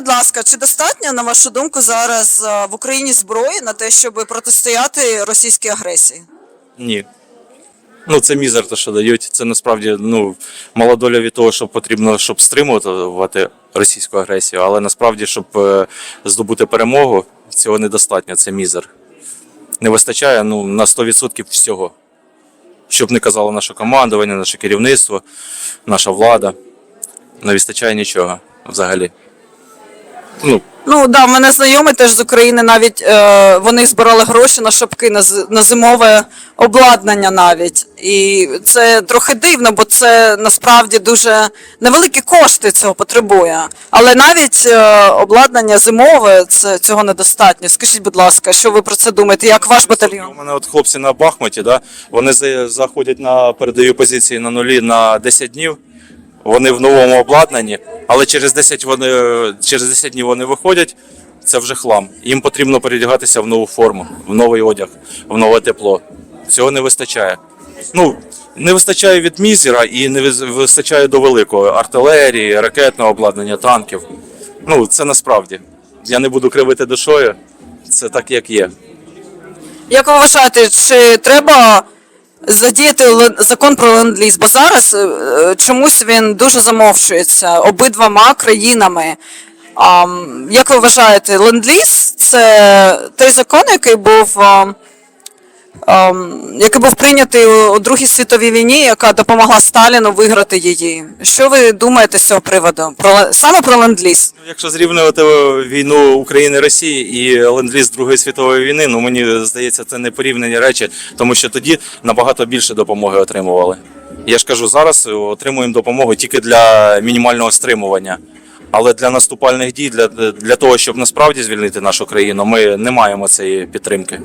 будь ласка, чи достатньо, на вашу думку, зараз е, в Україні зброї на те, щоб протистояти російській агресії? Ні. Ну, це мізер, те, що дають. Це насправді ну, мала доля від того, що потрібно, щоб стримувати російську агресію, але насправді, щоб е, здобути перемогу, цього недостатньо. Це мізер. Не вистачає ну, на 100% всього. Щоб не казало наше командування, наше керівництво, наша влада. Не вистачає нічого взагалі. Ну, Ну да, в мене знайомий теж з України. Навіть е, вони збирали гроші на шапки на, на зимове обладнання навіть. І це трохи дивно, бо це насправді дуже невеликі кошти цього потребує. Але навіть е, обладнання зимове це цього недостатньо. Скажіть, будь ласка, що ви про це думаєте? Як ваш У мене от хлопці на Бахмуті, да, вони заходять на передові позиції на нулі на 10 днів. Вони в новому обладнанні, але через 10, вони, через 10 днів вони виходять. Це вже хлам. Їм потрібно передягатися в нову форму, в новий одяг, в нове тепло. Цього не вистачає. Ну, не вистачає від мізера і не вистачає до великого артилерії, ракетного обладнання, танків. Ну, це насправді. Я не буду кривити душою. Це так, як є. Як ви вважаєте, чи треба задіяти закон про ленд-ліз? Бо зараз е, е, чомусь він дуже замовчується обидвома країнами. Як ви вважаєте, ленд-ліз – це той закон, який був, який був прийнятий у Другій світовій війні, яка допомогла Сталіну виграти її. Що ви думаєте з цього приводу? Про саме про ленд-ліз? Ну, Якщо зрівнювати війну України Росії і ленд-ліз Другої світової війни, ну мені здається, це не порівняні речі, тому що тоді набагато більше допомоги отримували. Я ж кажу, зараз отримуємо допомогу тільки для мінімального стримування. Але для наступальних дій, для, для того, щоб насправді звільнити нашу країну, ми не маємо цієї підтримки.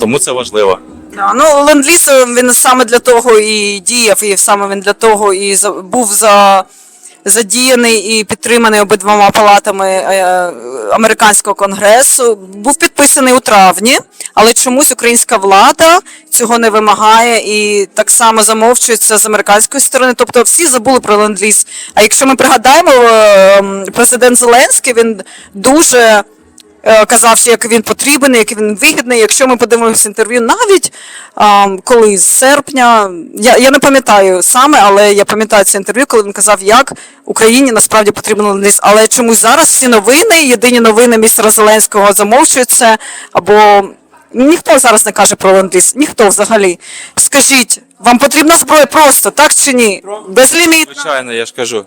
Тому це важливо. Да, ну ленд-ліз е, він саме для того і діяв, і саме він для того і за, був за, задіяний і підтриманий обидвома палатами е, американського конгресу. Був підписаний у травні, але чомусь українська влада цього не вимагає і так само замовчується з американської сторони. Тобто всі забули про ленд-ліз. А якщо ми пригадаємо, е, президент Зеленський він дуже е, казав, що як він потрібен, як він вигідний. Якщо ми подивимося інтерв'ю, навіть коли з серпня, я, я не пам'ятаю саме, але я пам'ятаю це інтерв'ю, коли він казав, як Україні насправді потрібен ленд-ліз. Але чомусь зараз всі новини, єдині новини містера Зеленського замовчують це, або ніхто зараз не каже про ленд-ліз, ніхто взагалі. Скажіть, вам потрібна зброя просто, так чи ні? Безлімітна? Звичайно, я ж кажу.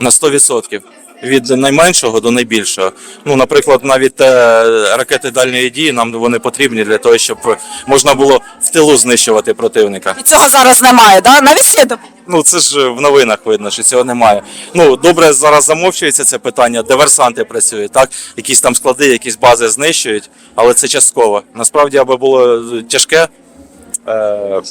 на 100%. Від найменшого до найбільшого. Ну, наприклад, навіть е, ракети дальньої дії нам вони потрібні для того, щоб можна було в тилу знищувати противника. І цього зараз немає, да? навіть свідомо. Ну це ж в новинах видно, що цього немає. Ну добре, зараз замовчується це питання. Диверсанти працюють, так якісь там склади, якісь бази знищують, але це частково. Насправді, аби було тяжке. Е,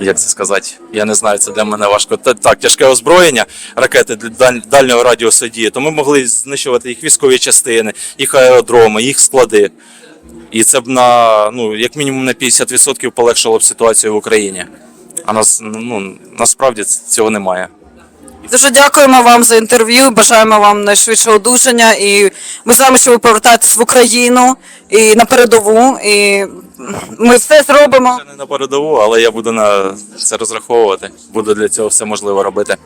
як це сказати? Я не знаю, це для мене важко. Та- Так, тяжке озброєння, ракети для даль- дальнього радіусу дії, то ми могли знищувати їх військові частини, їх аеродроми, їх склади. І це б на ну як мінімум на 50% полегшило б ситуацію в Україні. А нас ну насправді цього немає. Дуже дякуємо вам за інтерв'ю. Бажаємо вам найшвидшого одужання. І ми знаємо, що ви повертаєтесь в Україну і на передову. І ми все зробимо. Це не на передову, але я буду на це розраховувати. Буду для цього все можливе робити.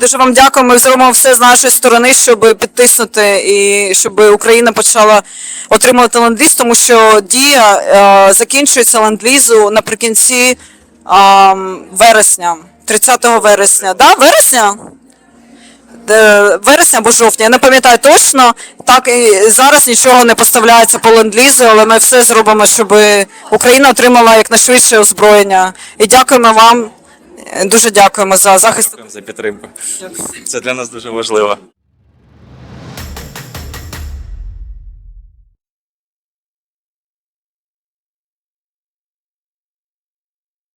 Дуже вам дякуємо. Ми зробимо все з нашої сторони, щоб підтиснути і щоб Україна почала отримувати ленд-ліз, тому що дія е, закінчується ленд-лізу наприкінці е, вересня, 30 вересня. Да, вересня? Де- вересня або жовтня, я не пам'ятаю точно. Так і зараз нічого не поставляється по ленд-лізу, але ми все зробимо, щоб Україна отримала якнайшвидше озброєння. І дякуємо вам. е, Дуже дякуємо за захист. Дякуємо за підтримку. Це для нас дуже важливо.